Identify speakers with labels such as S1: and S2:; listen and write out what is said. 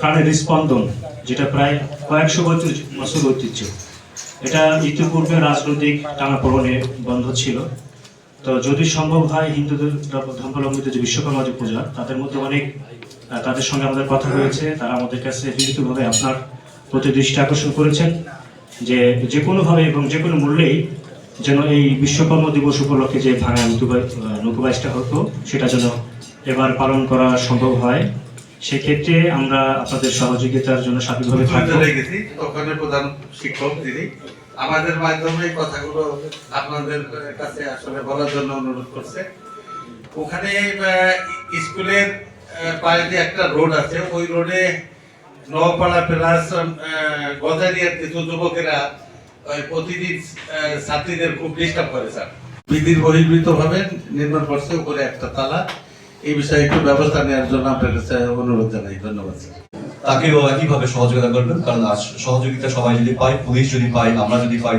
S1: প্রাণের স্পন্দন যেটা প্রায় কয়েকশো বছর বছর ঐতিহ্য। এটা ইতিপূর্বে রাজনৈতিক টানাপোড়নে বন্ধ ছিল। তো যদি সম্ভব হয় হিন্দুদের ধর্মাবলম্বিত যে বিশ্বকর্মা যে পূজা, তাদের মধ্যে অনেক তাদের সঙ্গে আমাদের কথা হয়েছে। তারা আমাদের কাছে লিখিতভাবে আপনার প্রতি দৃষ্টি আকর্ষণ করেছেন যে যে কোনোভাবে এবং যে কোনো মূল্যেই যেন এই বিশ্বকর্মা দিবস উপলক্ষে যে ভাঙা নৌকুবাইজটা হতো, সেটা যেন এবার পালন করা সম্ভব হয়। সেক্ষেত্রে আমরা আপনাদের সহযোগিতার জন্য সার্বিকভাবে
S2: চলে গেছি ওখানে প্রধান শিক্ষক তিনি। আমাদের মাধ্যমে এই কথাগুলো আপনাদের কাছে আসলে বলার জন্য অনুরোধ করছে। ওখানে স্কুলের আহ, পাশে একটা রোড আছে। ওই রোডে নওপাড়া প্লাস গজারিয়ার কিছু যুবকেরা প্রতিদিন ছাত্রীদের খুব ডিস্টার্ব করে স্যার। বিধির বহির্ভূত ভাবে নির্মাণ করছে উপরে একটা তালা। এই বিষয়ে একটু ব্যবস্থা নেওয়ার জন্য আপনার কাছে অনুরোধ জানাই, ধন্যবাদ স্যার।
S3: তাকেও একইভাবে সহযোগিতা করবেন, কারণ সহযোগিতা সবাই যদি পায়, পুলিশ যদি পায়, আমরা যদি পাই